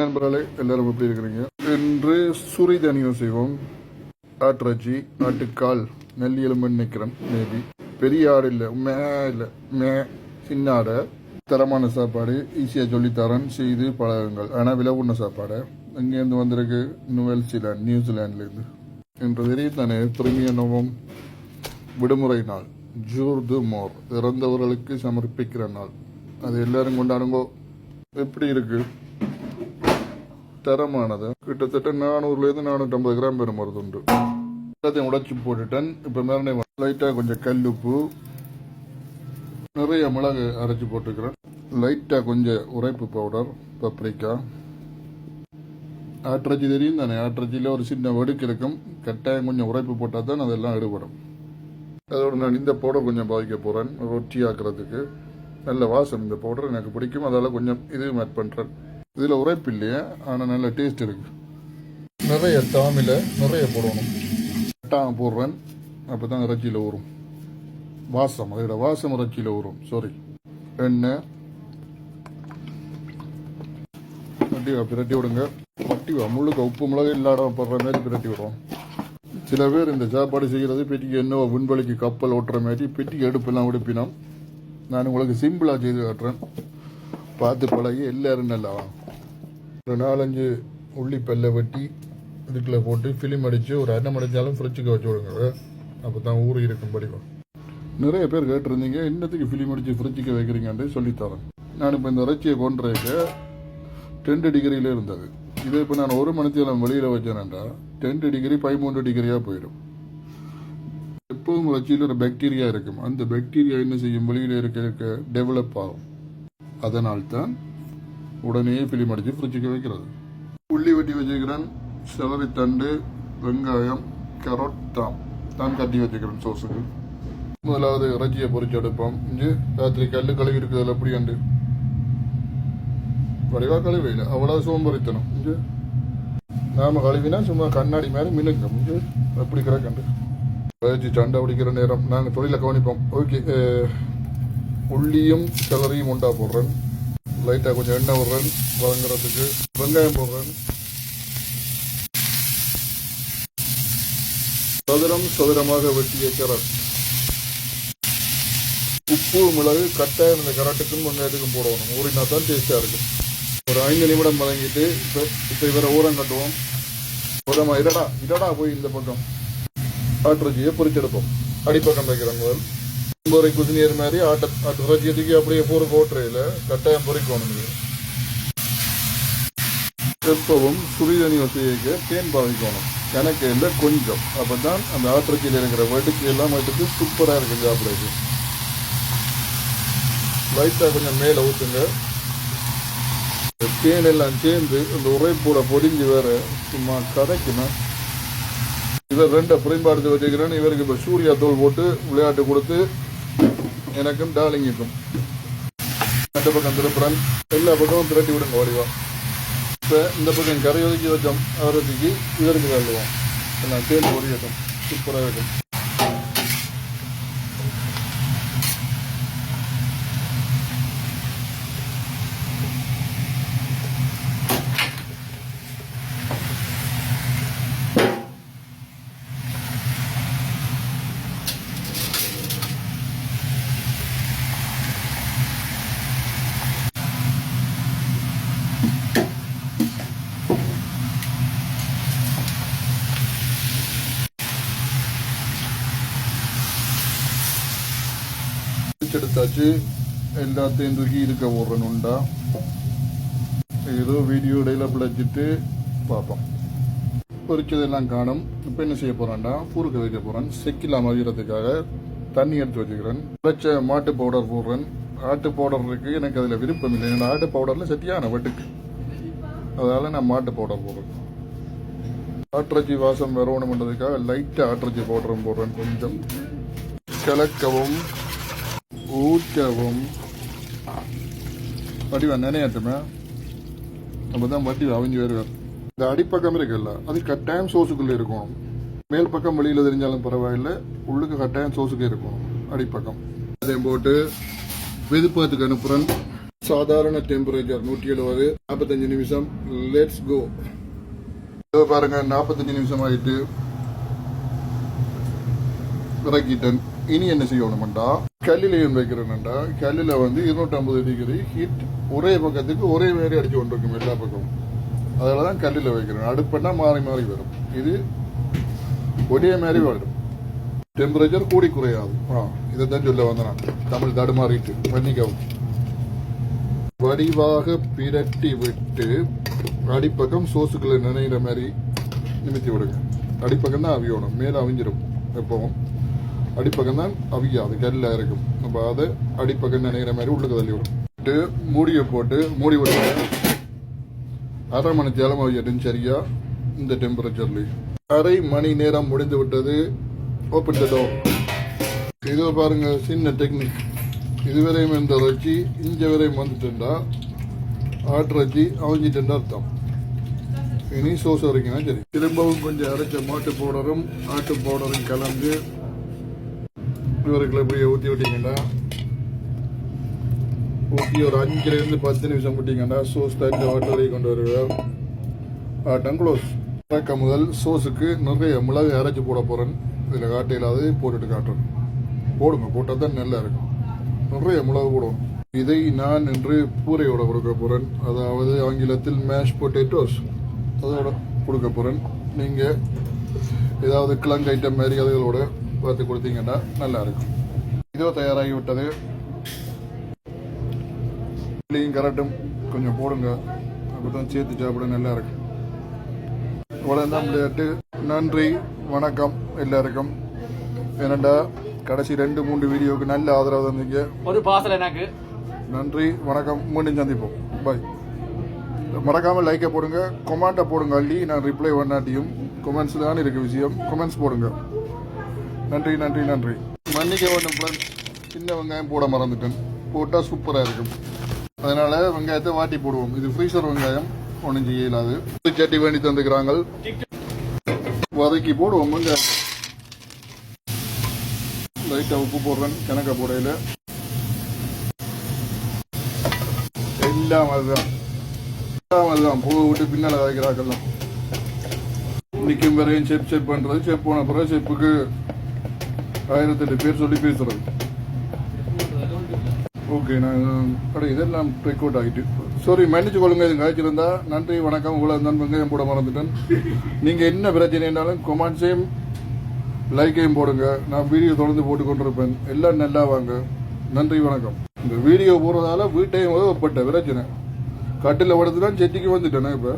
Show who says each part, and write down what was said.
Speaker 1: நண்பர்களே எல்லாரும் எப்படி இருக்கிறீங்க? இன்று சுரி தனியம் செய்வோம் ஆட்டிறச்சி ஆட்டுக்கால் நெல்லி எலும்புன்னு நினைக்கிறேன் மேபி. பெரிய ஆடு இல்லை மே இல்லை மே சின்ன ஆடை. தரமான சாப்பாடு ஈஸியாக சொல்லித்தரேன் செய்து பழகுங்கள். ஆனால் விலை உண்ண சாப்பாடு. இங்கேருந்து வந்திருக்கு நியூசிலாந்து நியூசிலாண்ட்லேருந்து இன்று தெரியும் தானே திரும்பிய நோவம் விடுமுறை நாள் ஜூர் து மோர். இறந்தவர்களுக்கு சமர்ப்பிக்கிற நாள். அது எல்லாரும் கொண்டாடுங்கோ. எப்படி இருக்கு? தரமானது. கிட்டத்தட்ட நானூறுலேருந்து நானூற்றம்பது கிராம் பெறும் மருந்துண்டு. எல்லாத்தையும் உடைச்சி போட்டுட்டேன். இப்போ மேலே லைட்டாக கொஞ்சம் கல்லுப்பு நிறைய மிளகு அரைச்சி போட்டுக்கிறேன். லைட்டாக கொஞ்சம் உரைப்பு பவுடர் பப்ரிக்கா. ஆற்றச்சி தெரியும் தானே? ஆட்டிறச்சியில் ஒரு சின்ன வடுக்கு இருக்கும். கட்டாயம் கொஞ்சம் உரைப்பு போட்டால் தான் அதெல்லாம் எடுபடும். அதோட நான் இந்த பவுடர் கொஞ்சம் பாதிக்க போகிறேன் ரொட்டி ஆக்குறதுக்கு. நல்ல வாசம் இந்த பவுடர் எனக்கு பிடிக்கும். அதால் கொஞ்சம் இதுவும் ஆட் பண்ணுறேன் இதில் உரைப்பு இல்லையே ஆனால் நல்ல டேஸ்ட் இருக்கு. நிறைய தாமில் நிறைய போடணும். கட்டாயம் போடுறேன். அப்போ தான் இறைச்சியில் ஊறும். வாசம் அதோட வாசம் இறைச்சியில் ஊறும். சாரி எண்ணெய். பிரட்டி பிரட்டி விடுங்க. பட்டி முழுக்க உப்பு மிளகு இல்லாட போடுற மாதிரி பிரட்டி விடுவோம். சில பேர் இந்த சாப்பாடு செய்கிறது பெட்டிக்கு என்ன விண்வெளிக்கு கப்பல் ஓட்டுற மாதிரி பெட்டிக்கு அடுப்பெல்லாம் உடுப்பினோம். நான் உங்களுக்கு சிம்பிளாக செய்து காட்டுறேன். பார்த்து பழகி எல்லாரும் நல்லா ஒரு நாலஞ்சு உள்ளி பல்ல வெட்டி இதுக்குள்ளே போட்டு ஃபிலிம் அடித்து ஒரு அன்னம் அடைஞ்சாலும் ஃப்ரிட்ஜுக்கு வச்சு விடுங்க. அப்போ தான் ஊர் இருக்கும் படிக்கும் நிறைய பேர் கேட்டிருந்தீங்க என்னத்துக்கு ஃபிலிம் அடித்து ஃப்ரிட்ஜுக்கு வைக்கிறீங்கன்னு சொல்லித்தரேன். நான் இப்போ இந்த இறைச்சியை கொண்டுறதுக்கு டென்ட் டிகிரியில் இருந்தது. இதே இப்போ நான் ஒரு மணித்தேலம் வெளியில் வச்சேனேன்டா டென்ட் டிகிரி பதிமூன்று டிகிரியாக போயிடும். எப்பவும் இறைச்சியில் ஒரு பாக்டீரியா இருக்கும். அந்த பாக்டீரியா என்ன செய்யும்? வெளியில் இருக்க இருக்க டெவலப் ஆகும். அதனால்தான் உடனே பிலிம் அடித்து ஃப்ரிட்ஜுக்கு வைக்கிறது. உள்ளி வெட்டி வச்சுக்கிறேன் செலரி தண்டு வெங்காயம் கரோட்டாம் தான் கட்டி வச்சுக்கிறேன் சோஸுக்கு முதலாவது இறைச்சியை பொறிச்சு எடுப்போம். இஞ்சி ராத்திரி கல் கழுவி இருக்கிறதுல எப்படி அண்டு. வடிவா கழுவையில் அவ்வளவு சோம்பறித்தனம். இஞ்சி. நாம கழுவினா சும்மா கண்ணாடி மாதிரி மினுங்க இஞ்சி எப்படி கிடக்கண்டு வச்சு சண்டை பிடிக்கிற நேரம். நாங்கள் தொழிலை கவனிப்போம். ஓகே உள்ளியும் கிளறியும் உண்டா போடுறேன். லைட்டாக கொஞ்சம் எண்ணெய் விடுறேன் வதங்குறதுக்கு. வெங்காயம் போடுறேன். சதுரம் சதுரமாக வெட்டிய கேரட் உப்பு மிளகு கட்டாயம் இந்த கரட்டுக்கும் வெங்காயத்துக்கும் போடணும். ஊறினா தான் டேஸ்டாக இருக்கும். ஒரு ஐந்து நிமிடம் வதங்கிட்டு இப்போ இப்போ இவரை ஊரம் கட்டுவோம். உரமா இடடா இடடா போய் இந்த பக்கம். ஆட்டுறச்சியை பொரிச்செடுப்போம் அடிப்பக்கம் வைக்கிறோம் முதல். ஒன்பது குதினியர் மாதிரி ஆட்ட ஆட்டு அப்படியே போற கோட்டுறையில் கட்டாயம் பொறிக்கணும் இது எப்பவும் சுரிதனி வசதிக்கு தேன் பாவிக்கணும். எனக்கு இல்லை கொஞ்சம். அப்பதான் அந்த ஆட்டிறச்சியில் இருக்கிற வடுக்கு எல்லாம் எடுத்து சூப்பராக இருக்கு சாப்பிடுறது லைட்டாக கொஞ்சம் மேலே ஊற்றுங்க தேன் எல்லாம் சேர்ந்து அந்த உரைப்பூட பொடிஞ்சு வேற சும்மா கதைக்கணும் இவர் ரெண்டை புரிம்பாடுத்து வச்சுக்கிறேன்னு இவருக்கு இப்போ சூர்யா தோல் போட்டு விளையாட்டு கொடுத்து எனக்கும் டார்லிங்குக்கும். அந்த பக்கம் திருப்புறன் எல்லா பக்கமும் திரட்டி விடுங்க ஓடிவா இப்போ இந்த பக்கம் கரை ஒதுக்கி வச்சோம் அவரத்துக்கு இவருக்கு தள்ளுவோம் எல்லாம் சேர்ந்து ஒடியட்டும் சூப்பராக இருக்கும் எடுத்தாச்சு எல்லாத்தையும் தூக்கி இருக்க போடுறேன்னுண்டா ஏதோ வீடியோ இடையில பிழைச்சிட்டு பார்ப்போம் பொறிச்சதெல்லாம் காணும் இப்போ என்ன செய்ய போறேன்டா பூருக்கு வைக்க போறேன் செக்கிலாம் மகிழத்துக்காக தண்ணி எடுத்து வச்சுக்கிறேன் பிழைச்ச மாட்டு பவுடர் போடுறேன் ஆட்டு பவுடர் இருக்கு எனக்கு அதில் விருப்பம் இல்லை என்னோட ஆட்டு பவுடர்ல செட்டியான வெட்டுக்கு அதனால நான் மாட்டு பவுடர் போடுறேன் ஆற்றச்சி வாசம் வரணும்ன்றதுக்காக லைட்டாக ஆற்றச்சி பவுடரும் போடுறேன் கொஞ்சம் கலக்கவும் ஊற்றவும். வடிவா நினையாட்டுமே? அப்பதான் வட்டி அவிஞ்சு வருவார் இந்த அடிப்பக்கம் இருக்குல்ல அது கட்டாயம் சோசுக்குள்ள இருக்கும். மேல் பக்கம் வெளியில தெரிஞ்சாலும் பரவாயில்லை உள்ளுக்கு கட்டாயம் சோசுக்கு இருக்கும் அடிப்பக்கம். அதையும் போட்டு வெதுப்பத்துக்கு அனுப்புறேன். சாதாரண டெம்பரேச்சர் நூற்றி எழுபது நாற்பத்தஞ்சு நிமிஷம் லெட்ஸ் கோ பாருங்க நாற்பத்தஞ்சு நிமிஷம் ஆயிட்டு. இறக்கிட்டேன். இனி என்ன செய்யணும்டா? கல்லிலையும் வைக்கிறேன்டா கல்லில் வந்து இருநூற்றம்பது டிகிரி ஹீட் ஒரே பக்கத்துக்கு ஒரே மாதிரி அடிச்சு கொண்டிருக்கும் எல்லா பக்கமும். அதில் தான் கல்லில் வைக்கிறேன். அடுப்புனா மாறி மாறி வரும். இது ஒரே மாதிரி வரும். டெம்பரேச்சர் கூடி குறையாது. ஆ இதை தான் சொல்ல வந்தேன். தமிழ் தடுமாறிட்டு மன்னிக்கவும். வடிவாக பிரட்டி விட்டு அடிப்பக்கம் சோசுக்களை நினைகிற மாதிரி நிமித்தி விடுங்க. அடிப்பக்கம் தான் அவியணும். மேலே அவிஞ்சிடும் எப்பவும். அடிப்பக்கம் தான் அவியாது கல்ல இருக்கும் அப்போ அதை அடிப்பக்கம் நினைகிற மாதிரி உள்ளுக்கு தள்ளி விடும் மூடியை போட்டு மூடி விடுங்க அரை மணி தேலம் அவியட்டும் சரியா இந்த டெம்பரேச்சர்ல அரை மணி நேரம் முடிந்து விட்டது ஓப்பன் த டோர் இது பாருங்க சின்ன டெக்னிக் இதுவரையும் இந்த இறைச்சி இஞ்ச வரையும் வந்துட்டுண்டா ஆட்டிறைச்சி அவஞ்சிட்டுண்டா அர்த்தம் இனி சோஸ் வரைக்கும் சரி திரும்பவும் கொஞ்சம் அரைச்ச மாட்டு பவுடரும் ஆட்டு பவுடரும் கலந்து இவருக்குள்ள இப்படியே ஊற்றி விட்டீங்கன்னா ஊற்றி ஒரு அஞ்சுலேருந்து பத்து நிமிஷம் விட்டீங்கன்னா சோஸ் தண்ணி வாட்டரை கொண்டு வருவேன் டங்குளோஸ் க்ளோஸ் முதல். சோஸுக்கு நிறைய மிளகு அரைச்சி போட போகிறேன் இதில் காட்ட போட்டுட்டு காட்டுறேன். போடுங்க போட்டால் தான் நல்லா இருக்கும். நிறைய மிளகு போடுவோம். இதை நான் இன்று பூரையோட கொடுக்க போகிறேன் அதாவது ஆங்கிலத்தில் மேஷ் பொட்டேட்டோஸ் அதோட கொடுக்க போகிறேன் நீங்கள் ஏதாவது கிழங்கு ஐட்டம் மாதிரி அதுகளோட பார்த்து கொடுத்தீங்கன்னா நல்லா இருக்கும் இதோ தயாராகி விட்டது இட்லியும் கரட்டும் கொஞ்சம் போடுங்க. அப்பதான் சேர்த்து சாப்பிட நல்லா இருக்கும் இவ்வளோதான் விளையாட்டு. நன்றி. வணக்கம் எல்லாருக்கும். ஏனண்டா கடைசி ரெண்டு மூன்று வீடியோவுக்கு நல்ல ஆதரவு தந்தீங்க
Speaker 2: ஒரு பார்சல் எனக்கு.
Speaker 1: நன்றி. வணக்கம். மீண்டும் சந்திப்போம். பாய் மறக்காம லைக்கை போடுங்க. கொமெண்ட்டை போடுங்க அள்ளி. நான் ரிப்ளை பண்ணாட்டியும் கொமெண்ட்ஸில் தான் இருக்கு விஷயம். கொமெண்ட்ஸ் போடுங்க. நன்றி நன்றி நன்றி. மன்னிக்க வேண்டும் ஃப்ரெண்ட்ஸ் சின்ன வெங்காயம் போட மறந்துட்டேன். போட்டால் சூப்பராக இருக்கும். அதனால வெங்காயத்தை வாட்டி போடுவோம். இது ஃப்ரீசர் வெங்காயம். ஒன்றும் செய்ய இயலாது சட்டி வேண்டி தந்துக்கிறாங்க. வதக்கி போடுவோம் வெங்காயம். லைட்டாக உப்பு போடுறேன். கணக்க போடையில் எல்லாம் அதுதான். எல்லாம் அதுதான். பூவை விட்டு பின்னால் வைக்கிறாக்கெல்லாம் நிற்கும் வரையும் செப் செப் பண்ணுறது செப் போன பிறகு செப்புக்கு ஆயிரத்தெட்டு பேர் சொல்லி பேசுறது. ஓகே நான் அட இதெல்லாம் அவுட் ஆகிட்டு சாரி மன்னிச்சு கொள்ளுங்க இது காய்ச்சிருந்தா நன்றி வணக்கம் உங்களை தான் வெங்காயம் போட மறந்துட்டேன். நீங்கள் என்ன பிரச்சனைனாலும் கொமெண்ட்ஸையும் லைக்கையும் போடுங்க. நான் வீடியோ தொடர்ந்து போட்டு கொண்டிருப்பேன். எல்லாம் நல்லா வாங்க. நன்றி வணக்கம். இந்த வீடியோ போடுறதால வீட்டையும் உதவப்பட்ட பிரச்சனை. கட்டில் படுத்து தான் செட்டிக்கு வந்துட்டேனே இப்போ.